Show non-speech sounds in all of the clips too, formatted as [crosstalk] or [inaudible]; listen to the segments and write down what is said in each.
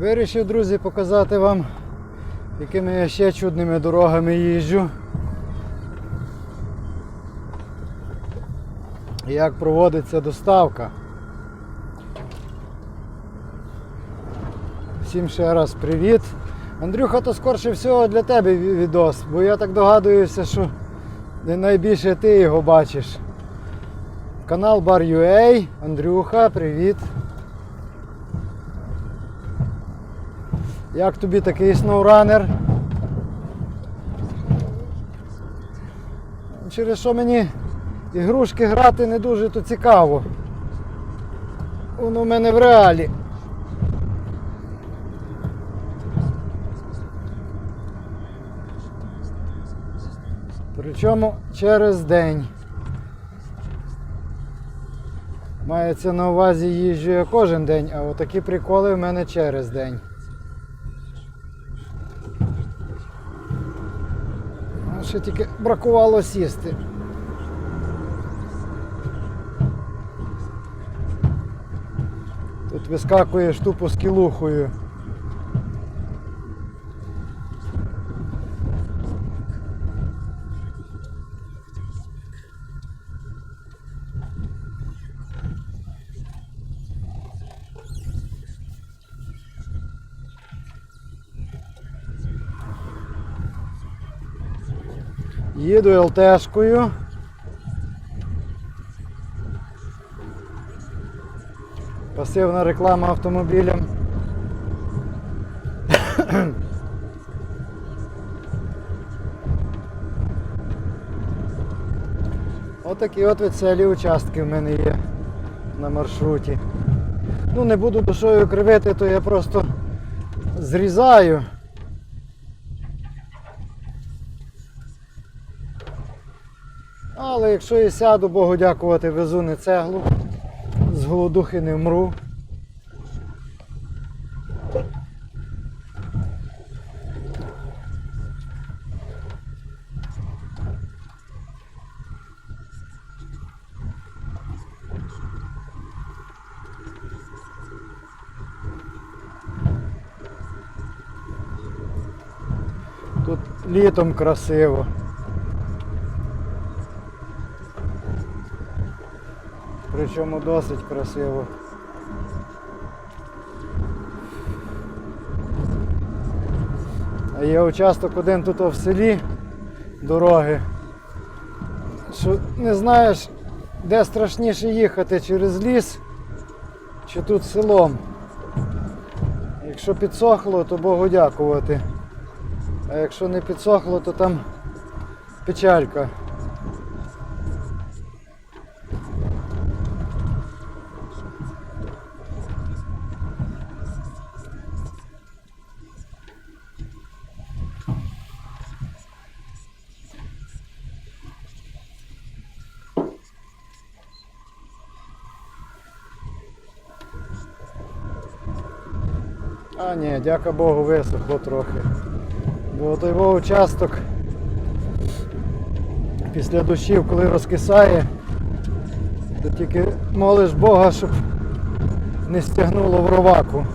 Вирішив, друзі, показати вам, якими я ще чудними дорогами їжджу. І Як проводиться доставка. Всім ще раз привіт. Андрюха, то скорше всього для тебе відос, бо я так догадуюся, що найбільше ти його бачиш. Канал Bar.ua, Андрюха, привіт. Як тобі такий сноуранер? Через що мені ігрушки грати не дуже то цікаво. Воно в мене в реалі. Причому через день. Мається на увазі їжджу я кожен день, а отакі приколи в мене через день. Ще тільки бракувало сісти. Тут вискакуєш тупо з кілухою. Їду ЛТшкою. Пасивна реклама автомобілям. [coughs] Отакі от веселі участки в мене є на маршруті. Ну не буду душою кривити, то я просто зрізаю. Але якщо і сяду, Богу дякувати, везу не цеглу, з голодухи не вмру. Тут літом красиво. Причому досить красиво. А є участок один тут в селі дороги. Що не знаєш, де страшніше їхати через ліс чи тут селом. Якщо підсохло, то Богу дякувати. А якщо не підсохло, то там печалька. А ні, дяка Богу, висохло трохи. Бо той його участок після дощів, коли розкисає, то тільки молиш Бога, щоб не стягнуло в роваку.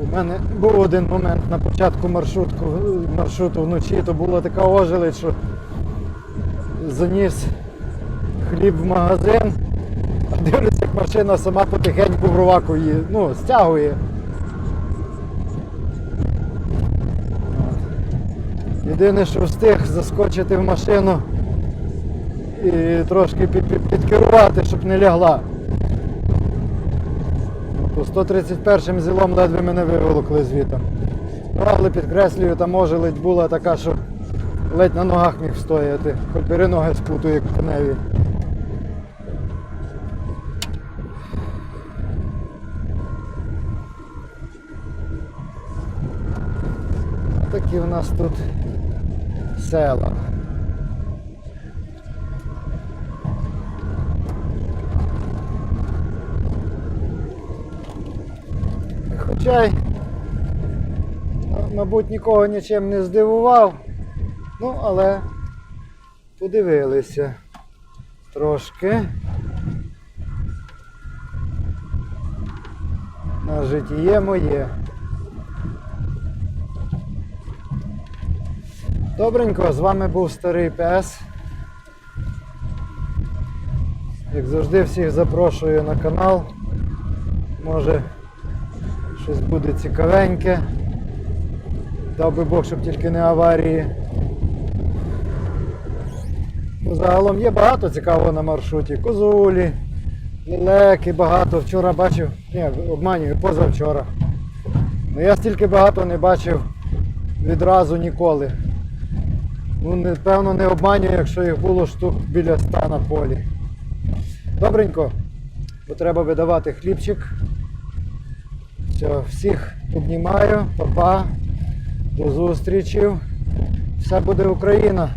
У мене був один момент на початку маршрутку, маршруту вночі, то була така ожеледь, що заніс хліб в магазин, а дивлюся, як машина сама потихеньку в роваку її, ну, стягує. Єдине, що встиг заскочити в машину і трошки під, під, підкерувати, щоб не лягла. Ну, то 131-м зілом ледве мене виволокли звідти. Ну, але підкреслюю, там ожеледь була така, що ледь на ногах міг стояти, хоч бери ноги спуту, як в. Такі в нас тут села. Хоча мабуть, нікого нічим не здивував. Ну, але подивилися трошки. на житіє моє. Добренько, з вами був старий пес. Як завжди, всіх запрошую на канал. Може щось буде цікавеньке. Дав би Бог, щоб тільки не аварії. Загалом є багато цікавого на маршруті. Козулі, лелеки багато. Вчора бачив, ні, обманюю, позавчора. Ну я стільки багато не бачив відразу ніколи. Ну, напевно, не обманюю, якщо їх було штук біля ста на полі. Добренько, бо треба видавати хлібчик. Все, всіх обнімаю, папа, до зустрічі. Все буде Україна.